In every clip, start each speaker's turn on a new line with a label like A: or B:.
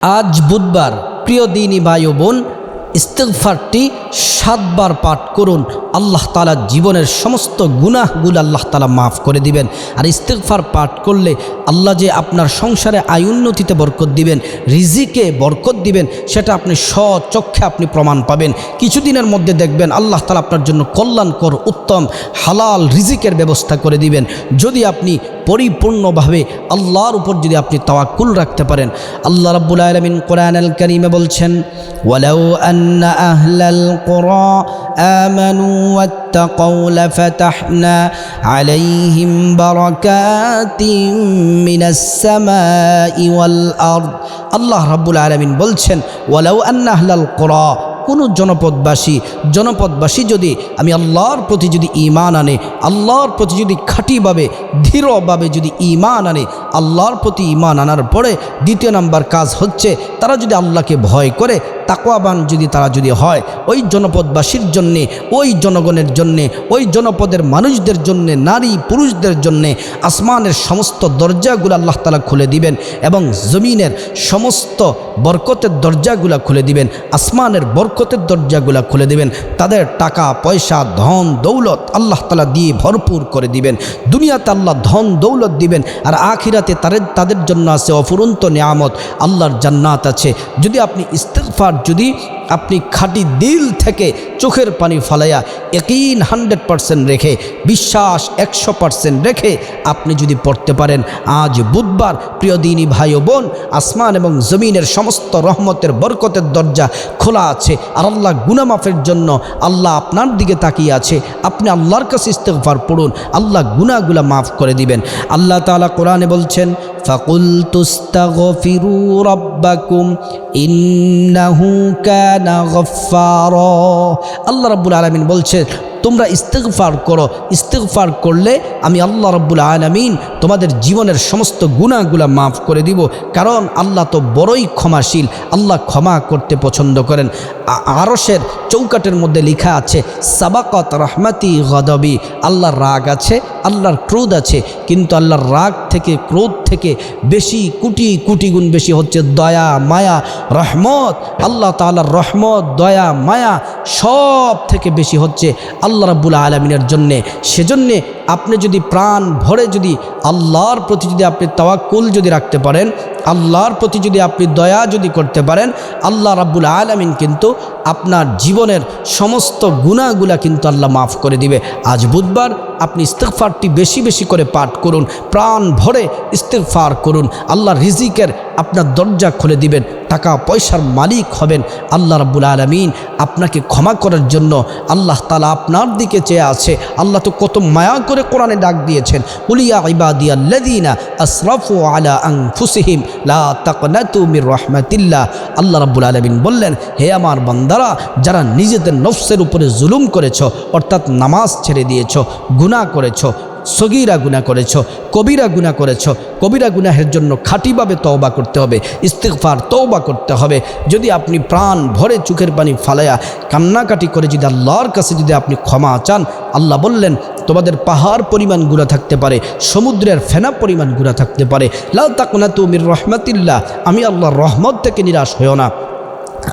A: আজ বুধবার প্রিয় দিনী ভাই বোন ইস্তেগফারটি সাতবার পাঠ করুন। আল্লাহ তালা জীবনের সমস্ত গুনাহগুলো আল্লাহ তালা মাফ করে দিবেন। আর ইস্তেগফার পাঠ করলে আল্লাহ যে আপনার সংসারে আয় উন্নতিতে বরকত দিবেন, রিজিকে বরকত দিবেন, সেটা আপনি স্বচক্ষে আপনি প্রমাণ পাবেন। কিছুদিনের মধ্যে দেখবেন আল্লাহ তালা আপনার জন্য কল্যাণকর, উত্তম, হালাল, রিজিকের ব্যবস্থা করে দিবেন। যদি আপনি পরিপূর্ণভাবে আল্লাহর উপর যদি আপনি তাওয়াক্কুল রাখতে পারেন, আল্লাহ রাব্বুল আলামিন কোরআন আল কারীমে বলছেন, ওয়ালাউ আন্না আহলাল কুরা আমানু ওয়াত্তাকাউ লাফাতাহনা আলাইহিম বারাকাতিম মিনাস সামাই ওয়াল আরদ আল্লাহ রাব্বুল আলামিন বলছেন, ওয়ালাউ আন্না আহলাল কুরা কোনো জনপদবাসী জনপদবাসী যদি আমি আল্লাহর প্রতি যদি ইমান আনে, আল্লাহর প্রতি যদি খাঁটিভাবে ধীরভাবে যদি ইমান আনে আল্লাহর প্রতি ইমান আনার পরে দ্বিতীয় নাম্বার কাজ হচ্ছে তারা যদি আল্লাহকে ভয় করে তাকোয়াবান যদি তারা যদি হয়, ওই জনপদবাসীর জন্যে, ওই জনগণের জন্যে, ওই জনপদের মানুষদের জন্যে, নারী পুরুষদের জন্যে আসমানের সমস্ত দরজাগুলো আল্লাহ তালা খুলে দিবেন এবং জমিনের সমস্ত বরকতের দরজাগুলো খুলে দিবেন, আসমানের বরকতের দরজাগুলো খুলে দিবেন, তাদের টাকা, পয়সা, ধন, দৌলত আল্লাহ তালা দিয়ে ভরপুর করে দিবেন, দুনিয়াতে আল্লাহ ধন, দৌলত দিবেন, আর আখিরাতে তাদের তাদের জন্য আছে অফুরন্ত নিয়ামত। আল্লাহর জান্নাত আছে। যদি আপনি ইস্তেকফার যদি আপনি খাঁটি দিল থেকে চোখের পানি ফালাইয়া একইন হান্ড্রেড পারসেন্ট রেখে, বিশ্বাস একশো পারসেন্ট রেখে আপনি যদি পড়তে পারেন, আজ বুধবার, প্রিয় দিনী ভাই ও বোন, আসমান এবং জমিনের সমস্ত রহমতের বরকতের দরজা খোলা আছে। আর আল্লাহ গুনামাফের জন্য আল্লাহ আপনার দিকে তাকিয়ে আছে। আপনি আল্লাহর কাছে ইস্তেগফার পড়ুন, আল্লাহ গুনাগুলা মাফ করে দিবেন। আল্লাহ তাআলা কোরআনে বলছেন, ফাকুল তুস্তাগফিরু রাব্বাকুম ইন্নাহু কানা গফফারা আল্লাহ রাব্বুল আলামিন বলছেন তোমরা ইস্তেগফার করো। ইস্তেগফার করলে আমি আল্লাহ রব্বুল আলমিন তোমাদের জীবনের সমস্ত গুণাগুলা মাফ করে দিব। কারণ আল্লাহ তো বড়ই ক্ষমাশীল, আল্লাহ ক্ষমা করতে পছন্দ করেন। আরসের চৌকাটের মধ্যে লেখা আছে, সাবাকত রহমাতি গদবি। আল্লাহর রাগ আছে, আল্লাহর ক্রোধ আছে, কিন্তু আল্লাহর রাগ থেকে, ক্রোধ থেকে বেশি কোটি কোটি গুণ বেশি হচ্ছে দয়া, মায়া, রহমত। আল্লাহ তাআলার রহমত, দয়া, মায়া সব থেকে বেশি হচ্ছে। আল্লাহ রাবুল আলমিনের জন্যে সেজন্যে আপনি যদি প্রাণ ভরে যদি আল্লাহর প্রতি যদি আপনি তাওয়াক্কুল যদি রাখতে পারেন, আল্লাহর প্রতি যদি আপনি দয়া যদি করতে পারেন, আল্লাহ রাব্বুল আলমিন কিন্তু আপনার জীবনের সমস্ত গুণাগুলা কিন্তু আল্লাহ মাফ করে দিবে। আজ বুধবার আপনি ইস্তেকফারটি বেশি বেশি করে পাঠ করুন, প্রাণ ভরে ইস্তেকফার করুন, আল্লাহ রিজিকের আপনার দরজা খুলে দিবেন, টাকা পয়সার মালিক হবেন, আল্লাহ রাব্বুল আলমিন আপনাকে ক্ষমা করার জন্য আল্লাহ তালা আপনার দিকে চেয়ে আছে। আল্লাহ তো কত মায়া করে কোরআনে ডাক দিয়েছেন। উলিয়া ইবাদিয়া আসরাফু আলা আং ফুসিহিম লা তাকনাতু আল্লাহ রাব্বুল আলমিন বললেন, হে আমার বান্দারা, যারা নিজেদের নফসের উপরে জুলুম করেছ, অর্থাৎ নামাজ ছেড়ে দিয়েছ, গুনাহ করেছ, সগিরা গুণা করেছ, কবিরা গুণা করেছ, কবিরা গুনাহের জন্য খাঁটিভাবে তওবা করতে হবে ইস্তেকফার তওবা করতে হবে। যদি আপনি প্রাণ ভরে চোখের পানি ফালাইয়া কান্নাকাটি করে যদি আল্লাহর কাছে যদি আপনি ক্ষমা চান, আল্লাহ বললেন তোমাদের পাহাড় পরিমাণ গুণা থাকতে পারে, সমুদ্রের ফেনা পরিমাণ গুণা থাকতে পারে। লাল তাকনা তুমির রহমতিল্লাহ, আমি আল্লাহর রহমত থেকে নিরাশ হয়েও না।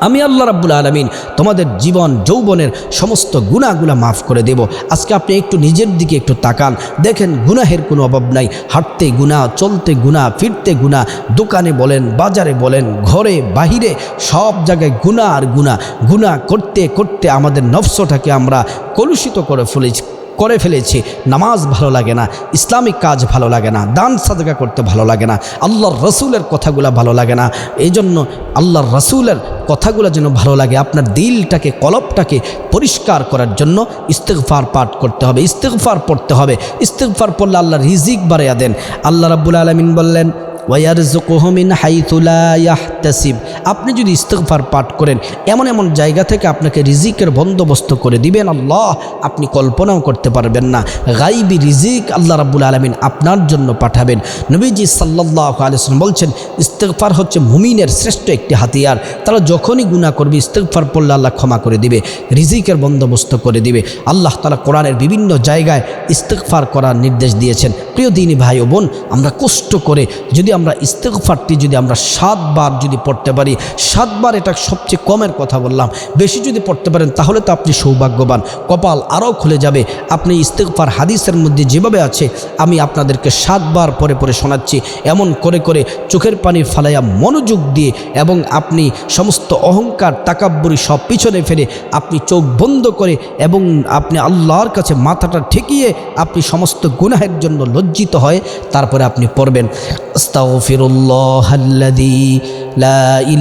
A: আমি আল্লাহ রাব্বুল আলমিন তোমাদের জীবন, যৌবনের সমস্ত গুণাগুলা মাফ করে দেব। আজকে আপনি একটু নিজের দিকে একটু তাকান। দেখেন, গুনাহের কোনো অভাব নাই। হাঁটতে গুণা চলতে গুণা ফিরতে গুণা দোকানে বলেন, বাজারে বলেন, ঘরে, বাহিরে, সব জায়গায় গুণা আর গুণা গুণা করতে করতে আমাদের নফসটাকে আমরা কলুষিত করে ফেলেছি। করে ফেলেছি। নামাজ ভালো লাগে না, ইসলামিক কাজ ভালো লাগে না, দান সাদকা করতে ভালো লাগে না, আল্লাহর রসুলের কথাগুলো ভালো লাগে না। এই জন্য আল্লাহর রসুলের কথাগুলো যেন ভালো লাগে, আপনার দিলটাকে, কলপটাকে পরিষ্কার করার জন্য ইস্তেগফার পাঠ করতে হবে, ইস্তেগফার পড়তে হবে। ইস্তেগফার পড়লে আল্লাহ রিজিক বাড়াইয়া দেন। আল্লাহ রাব্বুল আলমিন বললেন ওয়ারজুকুহমিন হাইতুলা ইয়াহতাসিব। আপনি যদি ইস্তেগফার পাঠ করেন, এমন এমন জায়গা থেকে আপনাকে রিজিকের বন্দোবস্ত করে দিবেন আল্লাহ, আপনি কল্পনাও করতে পারবেন না। গাইবি রিজিক আল্লাহ রাব্বুল আলমিন আপনার জন্য পাঠাবেন। নবীজি সাল্লাহ আলিয়াল্লাম বলছেন, ইস্তেগফার হচ্ছে মুমিনের শ্রেষ্ঠ একটি হাতিয়ার। তারা যখনই গুণা করবে, ইস্তেগফার পড়লে আল্লাহ ক্ষমা করে দিবে, রিজিকের বন্দোবস্ত করে দিবে। আল্লাহ তালা কোরআনের বিভিন্ন জায়গায় ইস্তেগফার করার নির্দেশ দিয়েছেন। প্রিয় দিনী ভাই ও বোন, আমরা কষ্ট করে যদি আমরা ইস্তেকফারটি যদি আমরা সাতবার যদি পড়তে পারি সাতবার এটা সবচেয়ে কমের কথা বললাম। বেশি যদি পড়তে পারেন, তাহলে তো আপনি সৌভাগ্যবান। কপাল আরও খুলে যাবে। আপনি ইস্তেকফার হাদিসের মধ্যে যেভাবে আছে, আমি আপনাদেরকে সাতবার পরে পরে শোনাচ্ছি। এমন করে করে চোখের পানি ফালাইয়া মনোযোগ দিয়ে এবং আপনি সমস্ত অহংকার, তাকাব্বরি সব পিছনে ফেলে আপনি চোখ বন্ধ করে এবং আপনি আল্লাহর কাছে মাথাটা ঠেকিয়ে আপনি সমস্ত গুনাহের জন্য লজ্জিত হয়ে, তারপরে আপনি পড়বেন। লা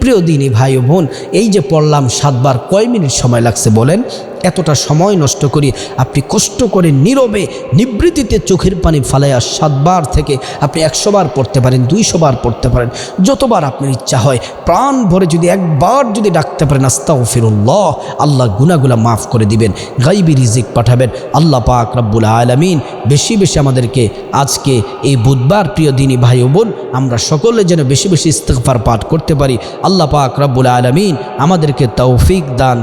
A: প্রিয় দিনী ভাই বোন, এই যে পড়লাম সাতবার, কয় মিনিট সময় লাগছে বলেন? এতটা সময় নষ্ট করি, আপনি কষ্ট করে নীরবে নিবৃত্তিতে চোখের পানি ফালাইয়া সাতবার থেকে আপনি একশো বার পড়তে পারেন দুইশো বার পড়তে পারেন, যতবার আপনার ইচ্ছা হয়। প্রাণ ভরে যদি একবার যদি ডাকতে পারেন আস্তাও ফিরুল্লাহ আল্লাহ গুনাগুলা মাফ করে দিবেন, গাইবি রিজিক পাঠাবেন, আল্লাহ পাক রব্বুল আলমিন বেশি বেশি আমাদেরকে আজকে এই বুধবার, প্রিয় দিনী ভাই বোন, আমরা সকলে যেন বেশি বেশি ইস্তেকফার পাঠ করতে পারি। আল্লাহ পাক রব্বুল আলমিন আমাদেরকে তৌফিক দান